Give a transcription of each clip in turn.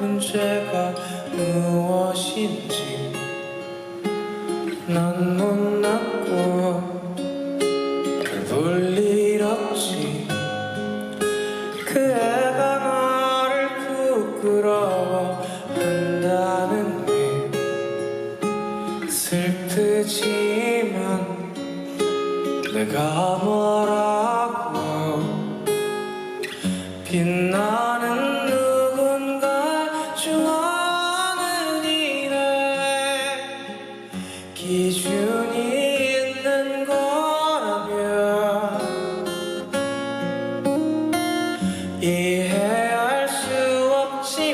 문제가 무엇인지 난 못났고 별볼일 없지. 그 애가 나를 부끄러워한다는 게 슬프지만 내가 뭐라고 빛나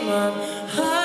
I'm high.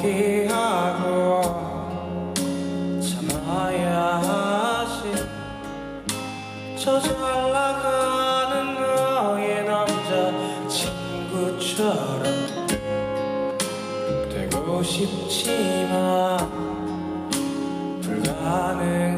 포기 스쳐 잘나가는 너의 남자 친구처럼 되고 싶지만 불가능.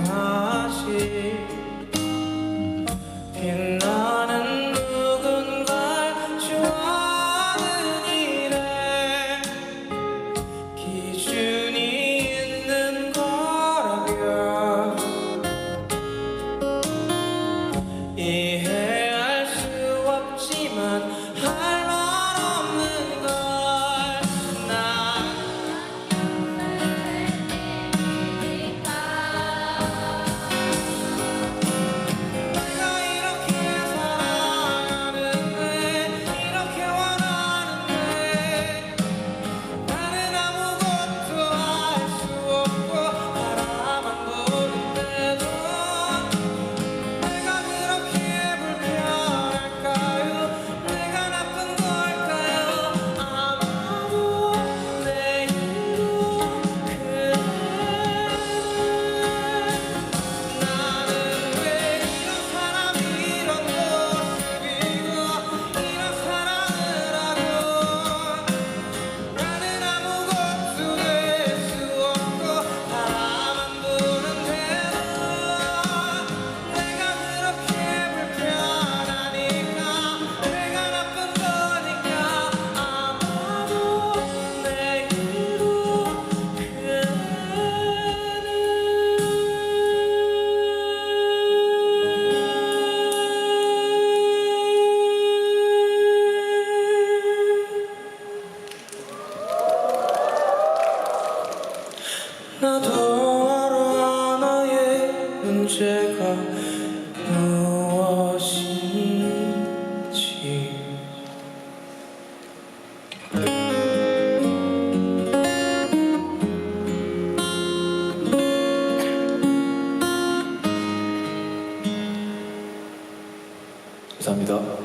감사합니다.